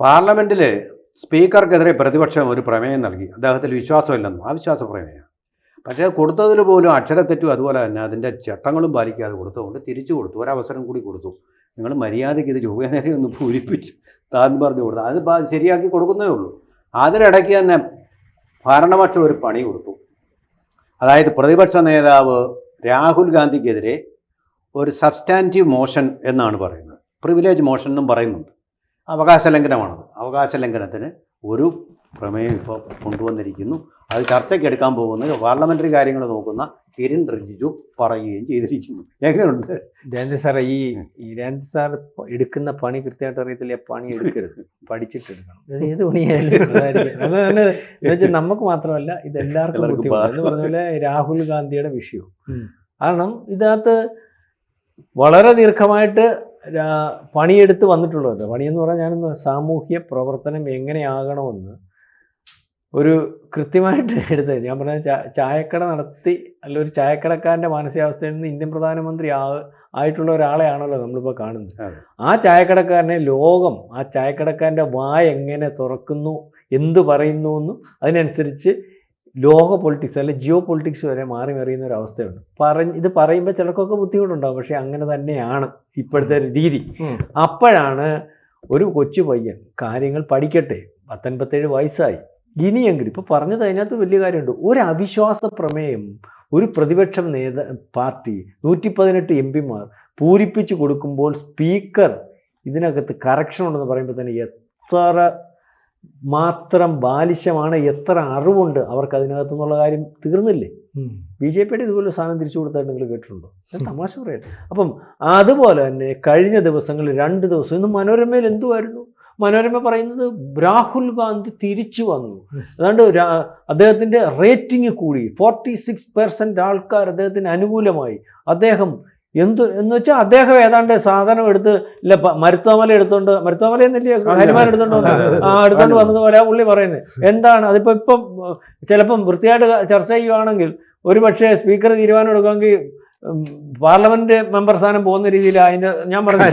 പാർലമെന്റിൽ സ്പീക്കർക്കെതിരെ പ്രതിപക്ഷം ഒരു പ്രമേയം നൽകി. അദ്ദേഹത്തിൽ വിശ്വാസമില്ലെന്നും ആ വിശ്വാസ പ്രമേയം. പക്ഷേ കൊടുത്തതിൽ പോലും അക്ഷരത്തെറ്റും അതുപോലെ തന്നെ അതിന്റെ ചട്ടങ്ങളും പാലിക്കാതെ കൊടുത്തതുകൊണ്ട് തിരിച്ചു കൊടുത്തു. ഒരവസരം കൂടി കൊടുത്തു. നിങ്ങൾ മര്യാദയ്ക്ക് ഇത് ചൊവ്വേനേരെ ഒന്ന് പൂരിപ്പിച്ച് താൻ പറഞ്ഞു കൊടുത്തു. അത് ശരിയാക്കി കൊടുക്കുന്നേ ഉള്ളൂ. അതിനിടയ്ക്ക് തന്നെ ഭരണപക്ഷം ഒരു പണി കൊടുത്തു. അതായത് പ്രതിപക്ഷ നേതാവ് രാഹുൽ ഗാന്ധിക്കെതിരെ ഒരു സബ്സ്റ്റാന്റീവ് മോഷൻ എന്നാണ് പറയുന്നത്. പ്രിവിലേജ് മോഷൻ എന്നും പറയുന്നുണ്ട്. അവകാശ ലംഘനമാണത് അവകാശ ലംഘനത്തിന് ഒരു പ്രമേയം ഇപ്പോൾ കൊണ്ടുവന്നിരിക്കുന്നു. അത് ചർച്ചയ്ക്ക് എടുക്കാൻ പോകുന്നത് പാർലമെന്ററി കാര്യങ്ങൾ നോക്കുന്ന കിരൺ റിജിജു പറയുകയും ചെയ്തിരിക്കുന്നു. എങ്ങനെയുണ്ട്? ജയന്തി സാർ ഈ ഈ ജയന്തി സാർ എടുക്കുന്ന പണി കൃത്യമായിട്ട് അറിയത്തില്ല. പണി എടുക്കരുത്. പഠിച്ചിട്ട് എടുക്കണം ഏത് പണിയായാലും നമുക്ക് മാത്രമല്ല ഇത് എല്ലാവർക്കും എന്ന് പറഞ്ഞ രാഹുൽ ഗാന്ധിയുടെ വിഷയവും. കാരണം ഇതിനകത്ത് വളരെ ദീർഘമായിട്ട് പണിയെടുത്ത് വന്നിട്ടുള്ളത്. പണിയെന്ന് പറഞ്ഞാൽ ഞാനൊന്ന് സാമൂഹ്യ പ്രവർത്തനം എങ്ങനെയാകണമെന്ന് ഒരു കൃത്യമായിട്ട് എടുത്ത് ഞാൻ പറഞ്ഞ ചായക്കട നടത്തി അല്ല ഒരു ചായക്കടക്കാരന്റെ മാനസികാവസ്ഥയിൽ നിന്ന് ഇന്ത്യൻ പ്രധാനമന്ത്രി ആ ആയിട്ടുള്ള ഒരാളെയാണല്ലോ നമ്മളിപ്പോൾ കാണുന്നത്. ആ ചായക്കടക്കാരനെ ലോകം ആ ചായക്കടക്കാരന്റെ വായ എങ്ങനെ തുറക്കുന്നു എന്ത് പറയുന്നു എന്നും അതിനനുസരിച്ച് ലോക പൊളിറ്റിക്സ് അല്ലെ ജിയോ പൊളിറ്റിക്സ് വരെ മാറി മറിയുന്ന ഒരു അവസ്ഥയുണ്ട്. പറഞ്ഞ് ഇത് പറയുമ്പോൾ ചിലർക്കൊക്കെ ബുദ്ധിമുട്ടുണ്ടാവും. പക്ഷേ അങ്ങനെ തന്നെയാണ് ഇപ്പോഴത്തെ ഒരു രീതി. അപ്പോഴാണ് ഒരു കൊച്ചു പയ്യൻ കാര്യങ്ങൾ പഠിക്കട്ടെ. പത്തൊൻപത്തേഴ് വയസ്സായി. ഇനിയെങ്കിലും ഇപ്പോൾ പറഞ്ഞത് അതിനകത്ത് വലിയ കാര്യമുണ്ട്. ഒരു അവിശ്വാസ പ്രമേയം ഒരു പ്രതിപക്ഷം നേത പാർട്ടി നൂറ്റി പതിനെട്ട് എം പിമാർ പൂരിപ്പിച്ചു കൊടുക്കുമ്പോൾ സ്പീക്കർ ഇതിനകത്ത് കറക്ഷൻ ഉണ്ടെന്ന് പറയുമ്പോൾ തന്നെ എത്ര മാത്രം ബാലിശമാണ് എത്ര അറിവുണ്ട് അവർക്ക് അതിനകത്തു നിന്നുള്ള കാര്യം തീർന്നില്ലേ? ബി ജെ പിയുടെ ഇതുപോലെ സാധനം തിരിച്ചു കൊടുത്തായിട്ട് നിങ്ങൾ കേട്ടിട്ടുണ്ടോ? തമാശ പറയാം. അപ്പം അതുപോലെ തന്നെ കഴിഞ്ഞ ദിവസങ്ങളിൽ രണ്ട് ദിവസം ഇന്ന് മനോരമയിൽ എന്തുമായിരുന്നു മനോരമ പറയുന്നത് രാഹുൽ ഗാന്ധി തിരിച്ചു വന്നു. അതുകൊണ്ട് രാ- അദ്ദേഹത്തിന്റെ റേറ്റിംഗ് കൂടി ഫോർട്ടി സിക്സ് പെർസെന്റ് ആൾക്കാർ അദ്ദേഹത്തിന് അനുകൂലമായി. അദ്ദേഹം എന്ത് എന്ന് വെച്ചാൽ അദ്ദേഹം ഏതാണ്ട് സാധനം എടുത്ത് ഇല്ല മരുത്തോമല എടുത്തോണ്ട് മരുത്തോമല എന്നില്ല ഹനുമാൻ എടുത്തോണ്ട്. ആ എടുത്തോണ്ട് വന്നതുപോലെ പോലെ പുള്ളി പറയുന്നത്. എന്താണ്? അതിപ്പോ ഇപ്പം ചിലപ്പം വൃത്തിയായിട്ട് ചർച്ച ചെയ്യുവാണെങ്കിൽ ഒരു പക്ഷേ സ്പീക്കർ തീരുമാനം എടുക്കുമെങ്കിൽ പാർലമെന്റ് മെമ്പർ സ്ഥാനം പോകുന്ന രീതിയിൽ അതിന്റെ ഞാൻ പറഞ്ഞ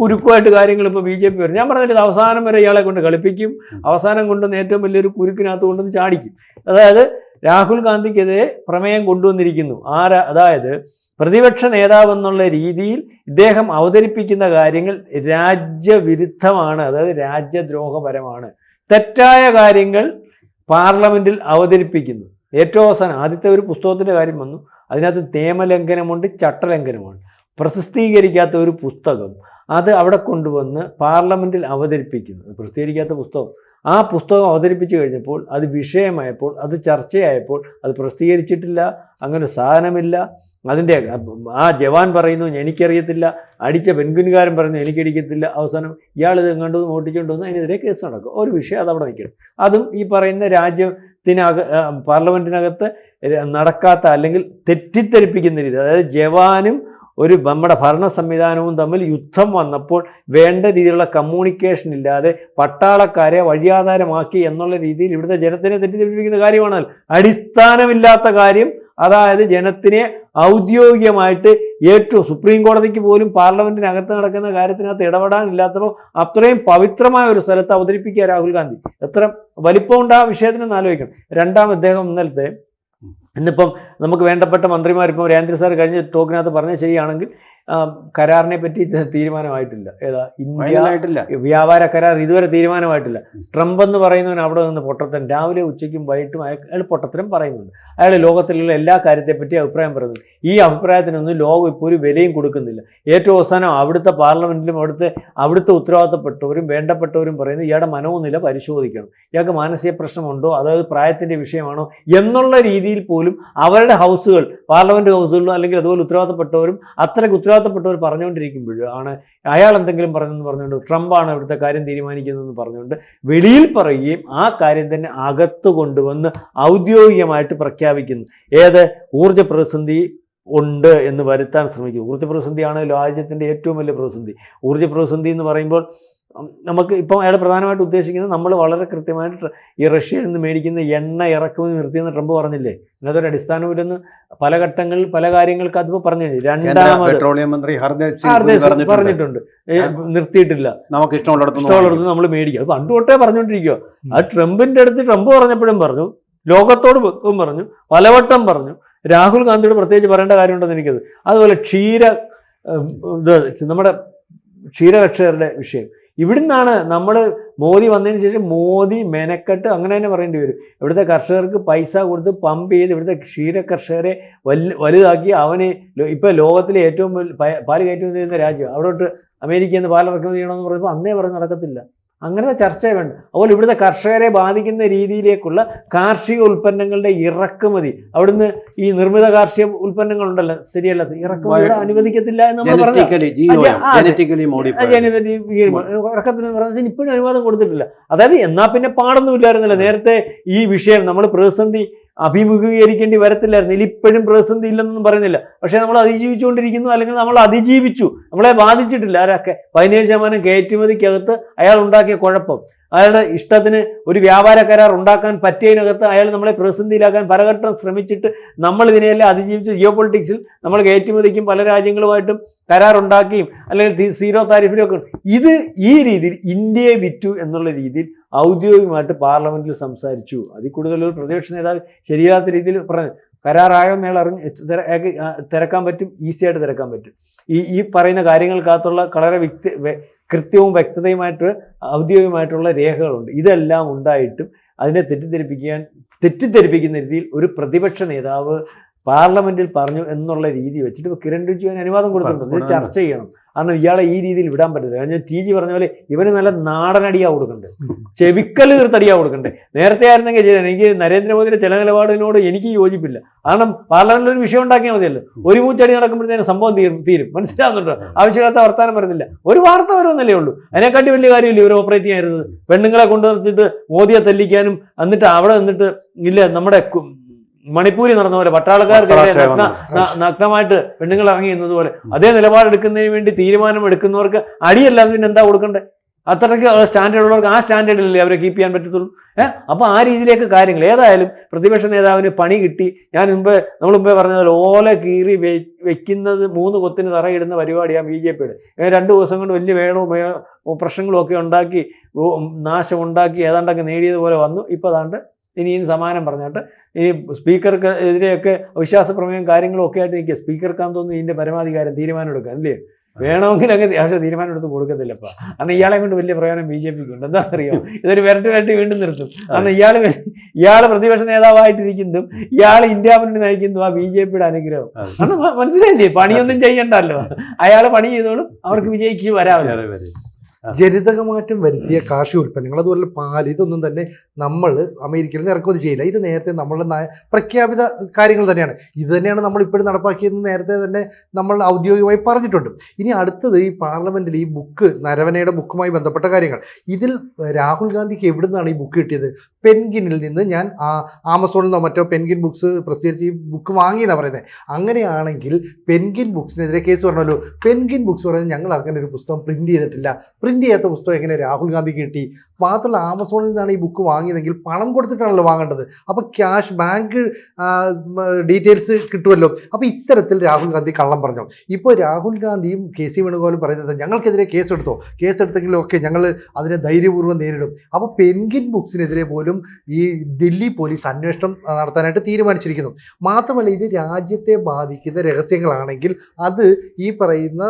കുരുക്കുമായിട്ട് കാര്യങ്ങൾ ഇപ്പോൾ ബി ജെ പി വരും. ഞാൻ പറഞ്ഞിട്ട് അവസാനം വരെ ഇയാളെ കൊണ്ട് കളിപ്പിക്കും. അവസാനം കൊണ്ടുവന്ന് ഏറ്റവും വലിയൊരു കുരുക്കിനകത്ത് കൊണ്ടുവന്ന് ചാടിക്കും. അതായത് രാഹുൽ ഗാന്ധിക്കെതിരെ പ്രമേയം കൊണ്ടുവന്നിരിക്കുന്നു. ആരാ അതായത് പ്രതിപക്ഷ നേതാവ് എന്നുള്ള രീതിയിൽ ഇദ്ദേഹം അവതരിപ്പിക്കുന്ന കാര്യങ്ങൾ രാജ്യവിരുദ്ധമാണ് അതായത് രാജ്യദ്രോഹപരമാണ്. തെറ്റായ കാര്യങ്ങൾ പാർലമെന്റിൽ അവതരിപ്പിക്കുന്നു. ഏറ്റവും അവസാനം ആദ്യത്തെ ഒരു പുസ്തകത്തിന്റെ കാര്യം വന്നു. അതിനകത്ത് നിയമലംഘനമുണ്ട് ചട്ടലംഘനമുണ്ട്. പ്രസിദ്ധീകരിക്കാത്ത ഒരു പുസ്തകം അത് അവിടെ കൊണ്ടുവന്ന് പാർലമെന്റിൽ അവതരിപ്പിക്കുന്നു. പ്രസിദ്ധീകരിക്കാത്ത പുസ്തകം. ആ പുസ്തകം അവതരിപ്പിച്ചു കഴിഞ്ഞപ്പോൾ അത് വിഷയമായപ്പോൾ അത് ചർച്ചയായപ്പോൾ അത് പ്രസിദ്ധീകരിച്ചിട്ടില്ല അങ്ങനെ സാധനമില്ല. അതിന്റെ ആ ജവാൻ പറയുന്നു എനിക്കറിയത്തില്ല. അടിച്ച പെൺകുൻകാരൻ പറയുന്നു എനിക്കടിക്കത്തില്ല. അവസാനം ഇയാൾ ഇത് കണ്ടു ഓട്ടിച്ചുകൊണ്ട് വന്നു അതിനെതിരെ കേസ് നടക്കും. ഒരു വിഷയം അത് അവിടെ നിൽക്കണം. അതും ഈ പറയുന്ന രാജ്യത്തിനക പാർലമെന്റിനകത്ത് നടക്കാത്ത അല്ലെങ്കിൽ തെറ്റിദ്ധരിപ്പിക്കുന്ന രീതി അതായത് ജവാനും ഒരു നമ്മുടെ ഭരണ സംവിധാനവും തമ്മിൽ യുദ്ധം വന്നപ്പോൾ വേണ്ട രീതിയിലുള്ള കമ്മ്യൂണിക്കേഷൻ ഇല്ലാതെ പട്ടാളക്കാരെ വഴിയാധാരമാക്കി എന്നുള്ള രീതിയിൽ ഇവിടുത്തെ ജനത്തിനെ തെറ്റിദ്ധരിപ്പിക്കുന്ന കാര്യമാണ് അടിസ്ഥാനമില്ലാത്ത കാര്യം അതായത് ജനത്തിനെ ഔദ്യോഗികമായിട്ട് ഏറ്റവും സുപ്രീം കോടതിക്ക് പോലും പാർലമെന്റിനകത്ത് നടക്കുന്ന കാര്യത്തിനകത്ത് ഇടപെടാനില്ലാത്തപ്പോൾ അത്രയും പവിത്രമായ ഒരു സ്ഥലത്ത് അവതരിപ്പിക്കുക രാഹുൽ ഗാന്ധി. എത്ര വലിപ്പമുണ്ട് ആ വിഷയത്തിനൊന്ന് ആലോചിക്കണം. രണ്ടാം അദ്ദേഹം ഇന്നലത്തെ ഇന്നിപ്പം നമുക്ക് വേണ്ടപ്പെട്ട മന്ത്രിമാർ ഇപ്പം രാജേന്ദ്ര സാർ കഴിഞ്ഞ ടോക്കിനകത്ത് പറഞ്ഞത് ശരിയാണെങ്കിൽ കരാറിനെ പറ്റി തീരുമാനമായിട്ടില്ല. ഏതാ ഇന്ത്യ വ്യാപാര കരാർ ഇതുവരെ തീരുമാനമായിട്ടില്ല. ട്രംപ് എന്ന് പറയുന്നവൻ അവിടെ നിന്ന് പൊട്ടത്തൻ രാവിലെ ഉച്ചയ്ക്കും വൈകിട്ടും അയാൾ പൊട്ടത്തരം പറയുന്നുണ്ട്. അയാൾ ലോകത്തിലുള്ള എല്ലാ കാര്യത്തെപ്പറ്റി അഭിപ്രായം പറയുന്നു. ഈ അഭിപ്രായത്തിനൊന്നും ലോകം ഇപ്പോൾ ഒരു വിലയും കൊടുക്കുന്നില്ല. ഏറ്റവും അവസാനം അവിടുത്തെ പാർലമെന്റിലും അവിടുത്തെ അവിടുത്തെ ഉത്തരവാദിത്തപ്പെട്ടവരും വേണ്ടപ്പെട്ടവരും പറയുന്നത് ഇയാളുടെ മനോനില പരിശോധിക്കണം. ഇയാൾക്ക് മാനസിക പ്രശ്നമുണ്ടോ? അതായത് പ്രായത്തിന്റെ വിഷയമാണോ? എന്നുള്ള രീതിയിൽ പോലും അവരുടെ ഹൗസുകൾ പാർലമെന്റ് ഹൗസുകളിലും അല്ലെങ്കിൽ അതുപോലെ ഉത്തരവാദിത്തപ്പെട്ടവരും അത്രയ്ക്ക് ഉത്തരവാദിത്തപ്പെട്ടവർ പറഞ്ഞുകൊണ്ടിരിക്കുമ്പോഴാണ് അയാൾ എന്തെങ്കിലും പറഞ്ഞെന്ന് പറഞ്ഞുകൊണ്ട് ട്രംപാണ് ഇവിടുത്തെ കാര്യം തീരുമാനിക്കുന്നതെന്ന് പറഞ്ഞുകൊണ്ട് വെളിയിൽ പറയുകയും ആ കാര്യം തന്നെ അകത്ത് കൊണ്ടുവന്ന് ഔദ്യോഗികമായിട്ട് പ്രഖ്യാപിക്കുന്നു. ഏത്? ഊർജ പ്രതിസന്ധി ഉണ്ട് എന്ന് വരുത്താൻ ശ്രമിക്കും ഊർജ പ്രതിസന്ധിയാണ് രാജ്യത്തിന്റെ ഏറ്റവും വലിയ പ്രതിസന്ധി. ഊർജ പ്രതിസന്ധി എന്ന് പറയുമ്പോൾ നമുക്ക് ഇപ്പം അയാൾ പ്രധാനമായിട്ട് ഉദ്ദേശിക്കുന്നത് നമ്മൾ വളരെ കൃത്യമായിട്ട് ഈ റഷ്യയിൽ നിന്ന് മേടിക്കുന്ന എണ്ണ ഇറക്കുമതി നിർത്തിയെന്ന് ട്രംപ് പറഞ്ഞില്ലേ? ഇന്നതൊരു അടിസ്ഥാനമില്ലെന്ന് പല ഘട്ടങ്ങളിൽ പല കാര്യങ്ങൾക്ക് അതിപ്പോൾ പറഞ്ഞു രണ്ടാമത് പെട്രോളിയം മന്ത്രി ഹർദേവ് പറഞ്ഞിട്ടുണ്ട്. നിർത്തിയിട്ടില്ല. നമുക്ക് ഇഷ്ടമുള്ളിടത്ത് ഇഷ്ടമുള്ളത് നമ്മൾ മേടിക്കുക അത് പണ്ട് തൊട്ടേ പറഞ്ഞുകൊണ്ടിരിക്കുക ആ ട്രംപിന്റെ അടുത്ത് ട്രംപ് പറഞ്ഞപ്പോഴും പറഞ്ഞു ലോകത്തോട് പറഞ്ഞു പലവട്ടം പറഞ്ഞു. രാഹുൽ ഗാന്ധിയോട് പ്രത്യേകിച്ച് പറയേണ്ട കാര്യമുണ്ടെന്ന് എനിക്കത്. അതുപോലെ ക്ഷീര ഇത് നമ്മുടെ ക്ഷീരകർഷകരുടെ വിഷയം. ഇവിടുന്നാണ് നമ്മൾ മോദി വന്നതിന് ശേഷം മോദി മെനക്കെട്ട് അങ്ങനെ തന്നെ പറയേണ്ടി വരും. ഇവിടുത്തെ കർഷകർക്ക് പൈസ കൊടുത്ത് പമ്പ് ചെയ്ത് ഇവിടുത്തെ ക്ഷീര കർഷകരെ വലു വലുതാക്കി അവന് ഇപ്പോൾ ലോകത്തിലെ ഏറ്റവും പാൽ കയറ്റുമതി ചെയ്യുന്ന രാജ്യം. അവിടോട്ട് അമേരിക്കയിൽ നിന്ന് പാൽ ഇറക്കുമതി ചെയ്യണമെന്ന് പറയുമ്പോൾ അന്നേ പറഞ്ഞ് നടക്കത്തില്ല. അങ്ങനത്തെ ചർച്ച വേണ്ട അതുപോലെ ഇവിടുത്തെ കർഷകരെ ബാധിക്കുന്ന രീതിയിലേക്കുള്ള കാർഷിക ഉൽപ്പന്നങ്ങളുടെ ഇറക്കുമതി. അവിടുന്ന് ഈ നിർമ്മിത കാർഷിക ഉൽപ്പന്നങ്ങളുണ്ടല്ലോ. ശരിയല്ല ഇറക്കുമതി അനുവദിക്കത്തില്ല എന്ന് നമ്മൾ പറഞ്ഞു ഇറക്കത്തിന് പറഞ്ഞാൽ ഇപ്പോഴും അനുവാദം കൊടുത്തിട്ടില്ല. അതായത് എന്നാ പിന്നെ പാടൊന്നുമില്ലായിരുന്നല്ലോ നേരത്തെ ഈ വിഷയം നമ്മൾ പ്രതിസന്ധി അഭിമുഖീകരിക്കേണ്ടി വരത്തില്ലായിരുന്നു. ഇതിൽ ഇപ്പോഴും പ്രതിസന്ധി ഇല്ലെന്നൊന്നും പറയുന്നില്ല. പക്ഷേ നമ്മൾ അതിജീവിച്ചുകൊണ്ടിരിക്കുന്നു അല്ലെങ്കിൽ നമ്മൾ അതിജീവിച്ചു. നമ്മളെ ബാധിച്ചിട്ടില്ല. ആരൊക്കെ? പതിനേഴ് ശതമാനം കയറ്റുമതിക്കകത്ത് അയാൾ ഉണ്ടാക്കിയ കുഴപ്പം. അയാളുടെ ഇഷ്ടത്തിന് ഒരു വ്യാപാര കരാർ ഉണ്ടാക്കാൻ പറ്റിയതിനകത്ത് അയാൾ നമ്മളെ പ്രതിസന്ധിയിലാക്കാൻ പലഘട്ടം ശ്രമിച്ചിട്ട് നമ്മൾ ഇതിനെയെല്ലാം അതിജീവിച്ച് ജിയോ പൊളിറ്റിക്സിൽ നമ്മൾ കയറ്റുമതിക്കും പല രാജ്യങ്ങളുമായിട്ടും കരാറുണ്ടാക്കുകയും അല്ലെങ്കിൽ സീറോ താരിഫിലൊക്കെ ഇത് ഈ രീതിയിൽ ഇന്ത്യയെ വിറ്റു എന്നുള്ള രീതിയിൽ ഔദ്യോഗികമായിട്ട് പാർലമെന്റിൽ സംസാരിച്ചു. അതിൽ കൂടുതൽ ഒരു പ്രതിപക്ഷ നേതാവ് ശരിയാത്ത രീതിയിൽ പറഞ്ഞു. കരാറായോ എന്നയാൾ അറിഞ്ഞ് തിരക്കാൻ പറ്റും? ഈസിയായിട്ട് തിരക്കാൻ പറ്റും. ഈ ഈ പറയുന്ന കാര്യങ്ങൾക്കകത്തുള്ള വളരെ വ്യക്തി കൃത്യവും വ്യക്തതയുമായിട്ട് ഔദ്യോഗികമായിട്ടുള്ള രേഖകളുണ്ട്. ഇതെല്ലാം ഉണ്ടായിട്ടും അതിനെ തെറ്റിദ്ധരിപ്പിക്കാൻ തെറ്റിദ്ധരിപ്പിക്കുന്ന രീതിയിൽ ഒരു പ്രതിപക്ഷ നേതാവ് പാർലമെന്റിൽ പറഞ്ഞു എന്നുള്ള രീതി വെച്ചിട്ട് കിരൺ റിജുവിന് അനുവാദം കൊടുത്തിട്ടുണ്ട്. ഇത് ചർച്ച ചെയ്യണം. കാരണം ഇയാളെ ഈ രീതിയിൽ വിടാൻ പറ്റില്ല ഞാൻ ടി ജി പറഞ്ഞ പോലെ ഇവന് നല്ല നാടനടിയാ കൊടുക്കണ്ടേ. ചെവിക്കൽ തീർത്തടിയാ കൊടുക്കണ്ടേ. നേരത്തെ ആയിരുന്നെങ്കിൽ ചെയ്യാൻ എനിക്ക് നരേന്ദ്രമോദിയുടെ ചില നിലപാടിനോട് എനിക്ക് യോജിപ്പില്ല. കാരണം പാർലമെന്റിൽ ഒരു വിഷയം ഉണ്ടാക്കിയാൽ മതിയല്ലോ. ഒരു മൂച്ചടി നടക്കുമ്പോഴത്തേനും സംഭവം തീരും. തീരും മനസ്സിലാകുന്നുണ്ടോ ആവശ്യമില്ലാത്ത വർത്താനം വരുന്നില്ല ഒരു വാർത്ത വരുമെന്നല്ലേ ഉള്ളൂ. അതിനെക്കാട്ടി വലിയ കാര്യമില്ല ഇവർ ഓപ്പറേറ്റ് ചെയ്യാറുന്നത് പെണ്ണുങ്ങളെ കൊണ്ടുവന്നിട്ട് മോദിയെ തല്ലിക്കാനും എന്നിട്ട് അവിടെ നിന്നിട്ട് ഇല്ല നമ്മുടെ മണിപ്പൂരി നടന്ന പോലെ പട്ടാളക്കാർക്കെതിരെ നഗ്നമായിട്ട് പെണ്ണുങ്ങൾ ഇറങ്ങി എന്നതുപോലെ അതേ നിലപാടെടുക്കുന്നതിന് വേണ്ടി തീരുമാനം എടുക്കുന്നവർക്ക് അടിയല്ലാതെ പിന്നെ എന്താ കൊടുക്കണ്ടേ? അത്രയ്ക്ക് സ്റ്റാൻഡേർഡ് ഉള്ളവർക്ക് ആ സ്റ്റാൻഡേർഡിലല്ലേ അവരെ കീപ്പ് ചെയ്യാൻ പറ്റത്തുള്ളൂ. ഏഹ് അപ്പോൾ ആ രീതിയിലേക്ക് കാര്യങ്ങൾ. ഏതായാലും പ്രതിപക്ഷ നേതാവിന് പണി കിട്ടി. ഞാൻ മുമ്പ് നമ്മൾ മുമ്പേ പറഞ്ഞ പോലെ ഓല കീറി വെക്കുന്നത് മൂന്ന് കൊത്തിന് തറയിടുന്ന പരിപാടിയാണ് ബി ജെ പിയുടെ. രണ്ട് ദിവസം കൊണ്ട് വലിയ വേണോ പ്രശ്നങ്ങളും ഒക്കെ ഉണ്ടാക്കി നാശമുണ്ടാക്കി നാശം ഉണ്ടാക്കി ഏതാണ്ടൊക്കെ നേടിയതുപോലെ വന്നു. ഇപ്പോൾ അതാണ്ട് ഇനിയും സമാനം പറഞ്ഞിട്ട് ഈ സ്പീക്കർക്ക് എതിരെയൊക്കെ അവിശ്വാസ പ്രമേയം കാര്യങ്ങളും ഒക്കെ ആയിട്ട് നിൽക്കുക. സ്പീക്കർക്കാന്ന് തോന്നുന്നു ഇതിന്റെ പരമാധികാരം തീരുമാനം എടുക്കുക അല്ലേ വേണമെങ്കിൽ അങ്ങ് പക്ഷേ തീരുമാനം എടുത്ത് കൊടുക്കത്തില്ലപ്പാ. അന്ന് ഇയാളെ കൊണ്ട് വലിയ പ്രയോജനം ബി ജെ പിക്ക് ഉണ്ട്. എന്താ അറിയാം? ഇതൊരു വിരട്ടി വിരട്ടി വീണ്ടും നിർത്തും. അന്ന് ഇയാൾ ഇയാൾ പ്രതിപക്ഷ നേതാവായിട്ടിരിക്കുന്നതും ഇയാൾ ഇന്ത്യ മുന്നിൽ നയിക്കുന്നതും ആ ബി ജെ പിയുടെ അനുഗ്രഹം അന്ന് മനസ്സിലായില്ലേ? പണിയൊന്നും ചെയ്യണ്ടല്ലോ. അയാൾ പണി ചെയ്തോളും അവർക്ക് വിജയിക്ക് വരാമല്ലോ. ജനിതകമാറ്റം വരുത്തിയ കാർഷിക ഉൽപ്പന്നങ്ങൾ അതുപോലെ പാൽ ഇതൊന്നും തന്നെ നമ്മൾ അമേരിക്കയിൽ നിന്ന് ഇറക്കുമതി ചെയ്യില്ല. ഇത് നേരത്തെ നമ്മളുടെ പ്രഖ്യാപിത കാര്യങ്ങൾ തന്നെയാണ്. ഇത് തന്നെയാണ് നമ്മൾ ഇപ്പോഴും നടപ്പാക്കിയതെന്ന് നേരത്തെ തന്നെ നമ്മൾ ഔദ്യോഗികമായി പറഞ്ഞിട്ടുണ്ട്. ഇനി അടുത്തത് ഈ പാർലമെന്റിൽ ഈ ബുക്ക് നരവനയുടെ ബുക്കുമായി ബന്ധപ്പെട്ട കാര്യങ്ങൾ. ഇതിൽ രാഹുൽ ഗാന്ധിക്ക് എവിടെ നിന്നാണ് ഈ ബുക്ക് കിട്ടിയത്? പെൻഗിനിൽ നിന്ന് ഞാൻ ആമസോണിൽ നിന്നോ മറ്റോ പെൻഗിൻ ബുക്സ് പ്രസിദ്ധീകരിച്ച് ഈ ബുക്ക് വാങ്ങിയെന്നാണ് പറയുന്നത്. അങ്ങനെയാണെങ്കിൽ പെൻഗിൻ ബുക്സിനെതിരെ കേസ് പറഞ്ഞല്ലോ. പെൻഗിൻ ബുക്സ് പറയുന്നത് ഞങ്ങൾ അങ്ങനെ ഒരു പുസ്തകം പ്രിന്റ് ചെയ്തിട്ടില്ല. പ്രിന്റ് ചെയ്യാത്ത പുസ്തകം എങ്ങനെ രാഹുൽ ഗാന്ധി കിട്ടി? മാത്രമല്ല ആമസോണിൽ നിന്നാണ് ഈ ബുക്ക് വാങ്ങിയതെങ്കിൽ പണം കൊടുത്തിട്ടാണല്ലോ വാങ്ങേണ്ടത്. അപ്പോൾ ക്യാഷ് ബാങ്ക് ഡീറ്റെയിൽസ് കിട്ടുമല്ലോ. അപ്പോൾ ഇത്തരത്തിൽ രാഹുൽ ഗാന്ധി കള്ളം പറഞ്ഞു? ഇപ്പോൾ രാഹുൽ ഗാന്ധിയും കെ സി വേണുഗോപാലും പറയുന്നത് ഞങ്ങൾക്കെതിരെ കേസെടുത്തോ? കേസെടുത്തെങ്കിലും ഒക്കെ ഞങ്ങൾ അതിനെ ധൈര്യപൂർവം നേരിടും. അപ്പോൾ പെൻഗിൻ ബുക്സിനെതിരെ പോലും ഈ ദില്ലി പോലീസ് അന്വേഷണം നടത്താനായിട്ട് തീരുമാനിച്ചിരിക്കുന്നു. മാത്രമല്ല ഇത് രാജ്യത്തെ ബാധിക്കുന്ന രഹസ്യങ്ങളാണെങ്കിൽ അത് ഈ പറയുന്ന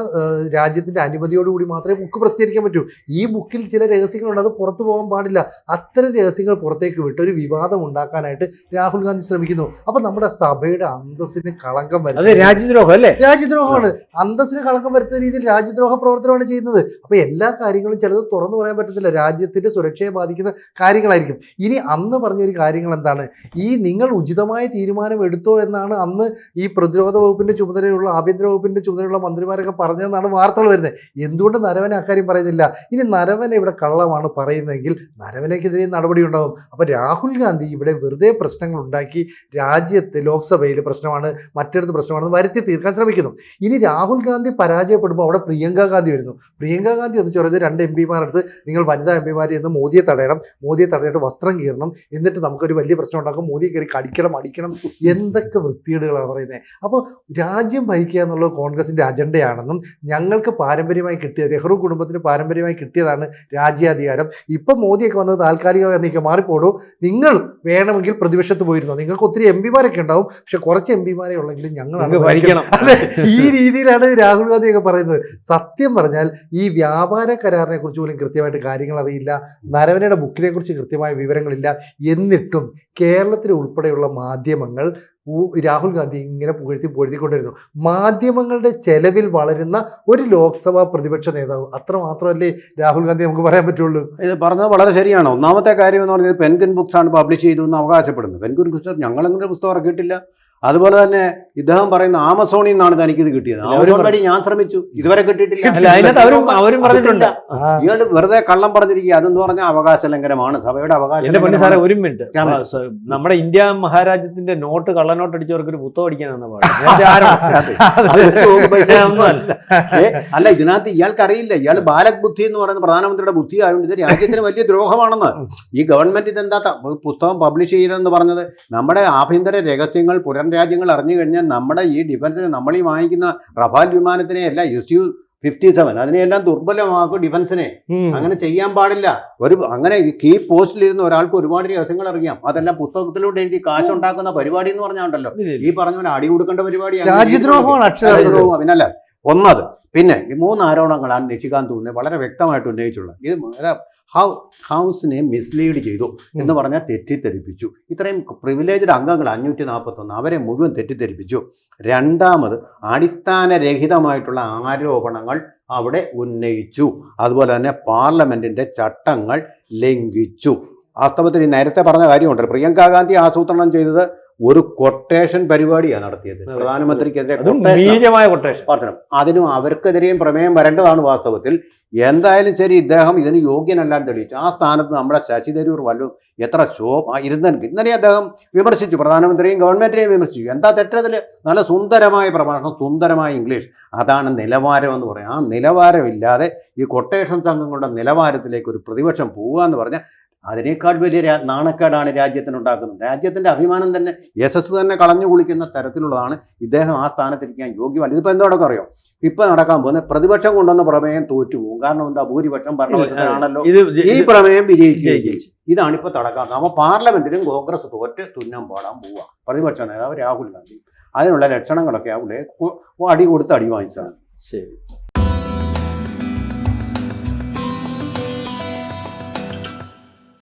രാജ്യത്തിന്റെ അനുമതിയോടുകൂടി മാത്രമേ ബുക്ക് പ്രസിദ്ധീകരിക്കാൻ പറ്റൂ. ഈ ബുക്കിൽ ചില രഹസ്യങ്ങളുണ്ട്. അത് പുറത്തു പോകാൻ പാടില്ല. അത്തരം രഹസ്യങ്ങൾ പുറത്തേക്ക് വിട്ട് ഒരു വിവാദം ഉണ്ടാക്കാനായിട്ട് രാഹുൽ ഗാന്ധി ശ്രമിക്കുന്നു. അപ്പൊ നമ്മുടെ സഭയുടെ അന്തസ്സിന് കളങ്കം വരുന്നത് രാജ്യദ്രോഹം അല്ലേ? രാജ്യദ്രോഹമാണ്. അന്തസ്സിന് കളങ്കം വരുത്തുന്ന രീതിയിൽ രാജ്യദ്രോഹ പ്രവർത്തനമാണ് ചെയ്യുന്നത്. അപ്പൊ എല്ലാ കാര്യങ്ങളും ചിലത് തുറന്നു പറയാൻ പറ്റത്തില്ല. രാജ്യത്തിന്റെ സുരക്ഷയെ ബാധിക്കുന്ന കാര്യങ്ങളായിരിക്കും. ഇനി അന്ന് പറഞ്ഞ ഒരു കാര്യങ്ങൾ എന്താണ്? ഈ നിങ്ങൾ ഉചിതമായ തീരുമാനം എടുത്തോ എന്നാണ് അന്ന് ഈ പ്രതിരോധ വകുപ്പിന്റെ ചുമതലയുള്ള ആഭ്യന്തര വകുപ്പിന്റെ ചുമതലയുള്ള മന്ത്രിമാരൊക്കെ പറഞ്ഞതെന്നാണ് വാർത്തകൾ വരുന്നത്. എന്തുകൊണ്ട് നരവൻ അക്കാര്യം പറയുന്നില്ല? പറയുന്നില്ല ഇനി നരവനെ ഇവിടെ കള്ളമാണ് പറയുന്നതെങ്കിൽ നരവനക്കെതിരെ നടപടി ഉണ്ടാകും അപ്പോൾ രാഹുൽ ഗാന്ധി ഇവിടെ വെറുതെ പ്രശ്നങ്ങൾ ഉണ്ടാക്കി രാജ്യത്ത് ലോക്സഭയിൽ പ്രശ്നമാണ് മറ്റിടത്ത് പ്രശ്നമാണെന്ന് വരുത്തി തീർക്കാൻ ശ്രമിക്കുന്നു. ഇനി രാഹുൽ ഗാന്ധി പരാജയപ്പെടുമ്പോൾ അവിടെ പ്രിയങ്ക ഗാന്ധി വരുന്നു. പ്രിയങ്ക ഗാന്ധി എന്ന് പറയുന്നത് രണ്ട് എം പിമാരെടുത്ത് നിങ്ങൾ വനിതാ എം പിമാരെ എന്ന് മോദിയെ തടയണം മോദിയെ തടയിട്ട് വസ്ത്രം കീറണം എന്നിട്ട് നമുക്കൊരു വലിയ പ്രശ്നം ഉണ്ടാക്കും മോദിയെ കയറി കടിക്കണം അടിക്കണം എന്തൊക്കെ വൃത്തികേടുകളാണ് പറയുന്നത് അപ്പോൾ രാജ്യം ഭരിക്കുക എന്നുള്ളത് കോൺഗ്രസിന്റെ അജണ്ടയാണെന്നും ഞങ്ങൾക്ക് പാരമ്പര്യമായി കിട്ടിയ നെഹ്റു കുടുംബത്തിന് പാരമ്പര്യമായി കിട്ടിയതാണ് രാജ്യാധികാരം. ഇപ്പം മോദിയൊക്കെ വന്നത് താൽക്കാലികമായി നീക്കം മാറിപ്പോടൂ നിങ്ങൾ വേണമെങ്കിൽ പ്രതിപക്ഷത്ത് പോയിരുന്നോ? നിങ്ങൾക്ക് ഒത്തിരി എം പിമാരൊക്കെ ഉണ്ടാവും. പക്ഷെ കുറച്ച് എം പിമാരെ ഉള്ളെങ്കിലും ഞങ്ങളാണ് നമുക്ക് അല്ലെ ഈ രീതിയിലാണ് രാഹുൽ ഗാന്ധി ഒക്കെ പറയുന്നത്. സത്യം പറഞ്ഞാൽ ഈ വ്യാപാര കരാറിനെ കുറിച്ച് പോലും കൃത്യമായിട്ട് കാര്യങ്ങൾ അറിയില്ല. നരവനയുടെ ബുക്കിനെ കുറിച്ച് കൃത്യമായ വിവരങ്ങളില്ല. എന്നിട്ടും കേരളത്തിൽ ഉൾപ്പെടെയുള്ള മാധ്യമങ്ങൾ രാഹുൽ ഗാന്ധി ഇങ്ങനെ പുകഴ്ത്തി പുകഴ്ത്തിക്കൊണ്ടിരുന്നു. മാധ്യമങ്ങളുടെ ചെലവിൽ വളരുന്ന ഒരു ലോക്സഭാ പ്രതിപക്ഷ നേതാവ്. അത്ര മാത്രമല്ലേ രാഹുൽ ഗാന്ധി നമുക്ക് പറയാൻ പറ്റുള്ളൂ. ഇത് പറഞ്ഞത് വളരെ ശരിയാണ്. ഒന്നാമത്തെ കാര്യം എന്ന് പറഞ്ഞത് പെൻഗുൻ ബുക്സ് ആണ് പബ്ലിഷ് ചെയ്തു എന്ന് അവകാശപ്പെടുന്നത്. പെൻഗുൻ ബുക്സ് ഞങ്ങളെങ്ങനെ പുസ്തകം ഇറക്കിയിട്ടില്ല. അതുപോലെ തന്നെ ഇദ്ദേഹം പറയുന്ന ആമസോണിൽ നിന്നാണ് തനിക്കിത് കിട്ടിയത്. ആമസോൺ വഴി ഞാൻ ശ്രമിച്ചു. ഇതുവരെ കിട്ടിയിട്ടില്ല. ഇയാൾ വെറുതെ കള്ളം പറഞ്ഞിരിക്കുക. അതെന്ന് പറഞ്ഞാൽ അവകാശ ലംഘനമാണ് സഭയുടെ അവകാശം സാറേ ഒരു മിനിറ്റ്. നമ്മുടെ ഇന്ത്യ മഹാരാജ്യത്തിന്റെ നോട്ട് കള്ളനോട്ട് അടിച്ചവർക്ക് ഒരു പുത്തം അടിക്കാനാണ്. അല്ല ഇതിനകത്ത് ഇയാൾക്ക് അറിയില്ല ഇയാൾ ബാലക് ബുദ്ധി എന്ന് പറയുന്ന പ്രധാനമന്ത്രിയുടെ ബുദ്ധി ആയതുകൊണ്ട് ഇത് രാജ്യത്തിന് വലിയ ദ്രോഹമാണെന്ന്. ഈ ഗവൺമെന്റ് ഇതെന്താ എന്താ പുസ്തകം പബ്ലിഷ് ചെയ്യണമെന്ന് പറഞ്ഞത് നമ്മുടെ ആഭ്യന്തര രഹസ്യങ്ങൾ രാജ്യങ്ങൾ അറിഞ്ഞു കഴിഞ്ഞാൽ നമ്മുടെ ഈ ഡിഫൻസിന് നമ്മൾ ഈ വാങ്ങിക്കുന്ന റഫാൽ വിമാനത്തിനെ അല്ല എസ് യു ഫിഫ്റ്റി സെവൻ അതിനെയെല്ലാം ദുർബലമാക്കും ഡിഫൻസിനെ അങ്ങനെ ചെയ്യാൻ പാടില്ല. ഒരു അങ്ങനെ കീ പോസ്റ്റിലിരുന്ന ഒരാൾക്ക് ഒരുപാട് രഹസ്യങ്ങൾ അറിയാം. അതെല്ലാം പുസ്തകത്തിലൂടെ എഴുതി കാശുണ്ടാക്കുന്ന പരിപാടി എന്ന് പറഞ്ഞാണ്ടല്ലോ. ഈ പറഞ്ഞ പോലെ അടി കൊടുക്കേണ്ട പരിപാടിയാണ്. അതിനല്ല രാജ്യദ്രോഹമാണ് ഒന്നത്. പിന്നെ ഈ മൂന്ന് ആരോപണങ്ങളാണ് നിശികാന്ത് തോന്നുന്നത് വളരെ വ്യക്തമായിട്ട് ഉന്നയിച്ചുള്ളത് ഇത് ഹൗ ഹൗസിനെ മിസ്ലീഡ് ചെയ്തു എന്ന് പറഞ്ഞാൽ തെറ്റിദ്ധരിപ്പിച്ചു. ഇത്രയും പ്രിവിലേജ്ഡ് അംഗങ്ങൾ അഞ്ഞൂറ്റി നാൽപ്പത്തൊന്ന് അവരെ മുഴുവൻ തെറ്റിദ്ധരിപ്പിച്ചു. രണ്ടാമത് അടിസ്ഥാനരഹിതമായിട്ടുള്ള ആരോപണങ്ങൾ അവിടെ ഉന്നയിച്ചു. അതുപോലെ തന്നെ പാർലമെന്റിന്റെ ചട്ടങ്ങൾ ലംഘിച്ചു. വാസ്തവത്തിൽ നേരത്തെ പറഞ്ഞ കാര്യമുണ്ട് പ്രിയങ്ക ഗാന്ധി ആസൂത്രണം ചെയ്തത് ഒരു കൊട്ടേഷൻ പരിപാടിയാണ് നടത്തിയത്. പ്രധാനമന്ത്രിക്കെതിരെ കൊട്ടേഷൻ വർദ്ധനം അതിനും അവർക്കെതിരെയും പ്രമേയം വരേണ്ടതാണ് വാസ്തവത്തിൽ. എന്തായാലും ശരി ഇദ്ദേഹം ഇതിന് യോഗ്യനല്ലാന്ന് തെളിയിച്ചു. ആ സ്ഥാനത്ത് നമ്മുടെ ശശി തരൂർ വല്ലതും എത്ര ശോ ഇരുന്നെങ്കിൽ. ഇന്നലെ അദ്ദേഹം വിമർശിച്ചു. പ്രധാനമന്ത്രിയും ഗവൺമെന്റിനെയും വിമർശിച്ചു. എന്താ തെറ്റതിൽ? നല്ല സുന്ദരമായ പ്രഭാഷണം സുന്ദരമായ ഇംഗ്ലീഷ്. അതാണ് നിലവാരം എന്ന് പറയാം. ആ നിലവാരമില്ലാതെ ഈ കൊട്ടേഷൻ സംഘങ്ങളുടെ നിലവാരത്തിലേക്ക് ഒരു പ്രതിപക്ഷം പോവുക എന്ന് പറഞ്ഞാൽ അതിനേക്കാൾ വലിയ നാണക്കേടാണ് രാജ്യത്തിനുണ്ടാക്കുന്നത്. രാജ്യത്തിന്റെ അഭിമാനം തന്നെ യശസ് തന്നെ കളഞ്ഞു കുളിക്കുന്ന തരത്തിലുള്ളതാണ് ഇദ്ദേഹം ആ സ്ഥാനത്തിരിക്കാൻ യോഗ്യമല്ല ഇതിപ്പോൾ എന്തോടൊക്കെ അറിയോ? ഇപ്പൊ നടക്കാൻ പോകുന്ന പ്രതിപക്ഷം കൊണ്ടുവന്ന പ്രമേയം തോറ്റുപോകും കാരണം എന്താ? ഭൂരിപക്ഷം ഭരണപക്ഷത്തിലാണല്ലോ ഈ പ്രമേയം വിജയിക്കുകയും. ഇതാണ് ഇപ്പൊ തടക്കാൻ അപ്പോൾ പാർലമെന്റിലും കോൺഗ്രസ് തോറ്റ് തുന്നം പാടാൻ പോവുക പ്രതിപക്ഷ നേതാവ് രാഹുൽ ഗാന്ധി. അതിനുള്ള ലക്ഷണങ്ങളൊക്കെ അവിടെ അടി കൊടുത്ത് അടി വാങ്ങിച്ചതാണ്. ശരി.